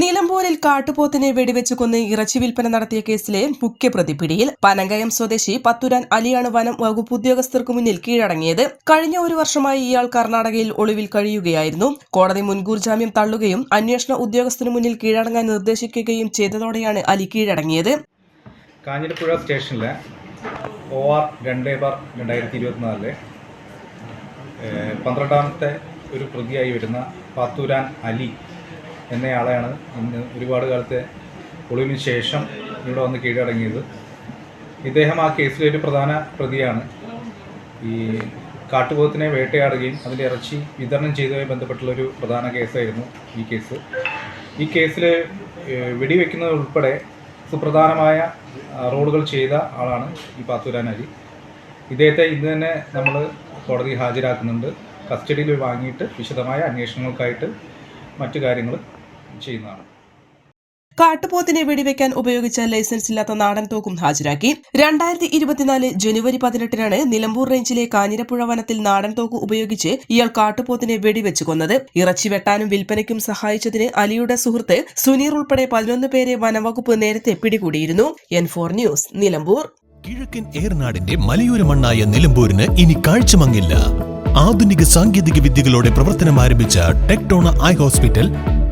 നിലമ്പൂരിൽ കാട്ടുപോത്തിനെ വെടിവെച്ച് കൊന്ന് ഇറച്ചി വിൽപ്പന നടത്തിയ കേസിലെ മുഖ്യപ്രതി പിടിയിൽ പനങ്കയം സ്വദേശി പത്തുരാൻ അലിയാണ് വനം വകുപ്പ് ഉദ്യോഗസ്ഥർക്ക് മുന്നിൽ കീഴടങ്ങിയത്. കഴിഞ്ഞ ഒരു വർഷമായി ഇയാൾ കർണാടകയിൽ ഒളിവിൽ കഴിയുകയായിരുന്നു. കോടതി മുൻകൂർ ജാമ്യം തള്ളുകയും അന്വേഷണ ഉദ്യോഗസ്ഥന് മുന്നിൽ കീഴടങ്ങാൻ നിർദ്ദേശിക്കുകയും ചെയ്തതോടെയാണ് അലി കീഴടങ്ങിയത്. കാഞ്ഞിരപ്പുഴ സ്റ്റേഷനിലെ ഒ ആർ രണ്ട് ബാർ രണ്ടായിരത്തി ഇരുപത്തിനാലിലെ പന്ത്രണ്ടാമത്തെ ഒരു പ്രതിയായി വരുന്ന പാത്തൂരാൻ അലി എന്നയാളെയാണ് ഇന്ന് ഒരുപാട് കാലത്തെ ഒളിവിന് ശേഷം ഇവിടെ വന്ന് കീഴടങ്ങിയത്. ഇദ്ദേഹം ആ കേസിലെ ഒരു പ്രധാന പ്രതിയാണ്. ഈ കാട്ടുപോത്തിനെ വേട്ടയാടുകയും അതിന്റെ ഇറച്ചി വിതരണം ചെയ്തതുമായി ബന്ധപ്പെട്ടുള്ളൊരു പ്രധാന കേസായിരുന്നു ഈ കേസ്. ഈ കേസിൽ വെടിവെക്കുന്നത് ഉൾപ്പെടെ സുപ്രധാനമായ റോളുകൾ ചെയ്ത ആളാണ് ഈ പാത്തൂരാൻ അലി. ഇദ്ദേഹത്തെ ഇന്ന് തന്നെ നമ്മൾ കോടതി ഹാജരാക്കുന്നുണ്ട്. കസ്റ്റഡിയിൽ വാങ്ങിയിട്ട് വിശദമായ അന്വേഷണങ്ങൾക്കായിട്ട് മറ്റു കാര്യങ്ങൾ ചെയ്യുന്നതാണ്. കാട്ടുപോത്തിനെ വെടിവെക്കാൻ ഉപയോഗിച്ച ലൈസൻസ് ഇല്ലാത്ത നാടൻ തോക്കും ഹാജരാക്കി. രണ്ടായിരത്തി ഇരുപത്തിനാല് ജനുവരി പതിനെട്ടിനാണ് നിലമ്പൂർ റേഞ്ചിലെ കാഞ്ഞിരപ്പുഴ വനത്തിൽ നാടൻ തോക്ക് ഉപയോഗിച്ച് ഇയാൾ കാട്ടുപോത്തിനെ വെടിവെച്ച് കൊന്നത്. ഇറച്ചി വെട്ടാനും വിൽപ്പനയ്ക്കും സഹായിച്ചതിന് അലിയുടെ സുഹൃത്ത് സുനീർ ഉൾപ്പെടെ പതിനൊന്ന് പേരെ വനവകുപ്പ് നേരത്തെ പിടികൂടിയിരുന്നു. N four news Nilambur. കിഴക്കൻ ഏർനാടിന്റെ മലയോര മണ്ണായ നിലമ്പൂരിന് ഇനി കാഴ്ചമങ്ങില്ല. ആധുനിക സാങ്കേതിക വിദ്യകളോടെ പ്രവർത്തനം ആരംഭിച്ച ടെക്ടോണ ഐ ഹോസ്പിറ്റൽ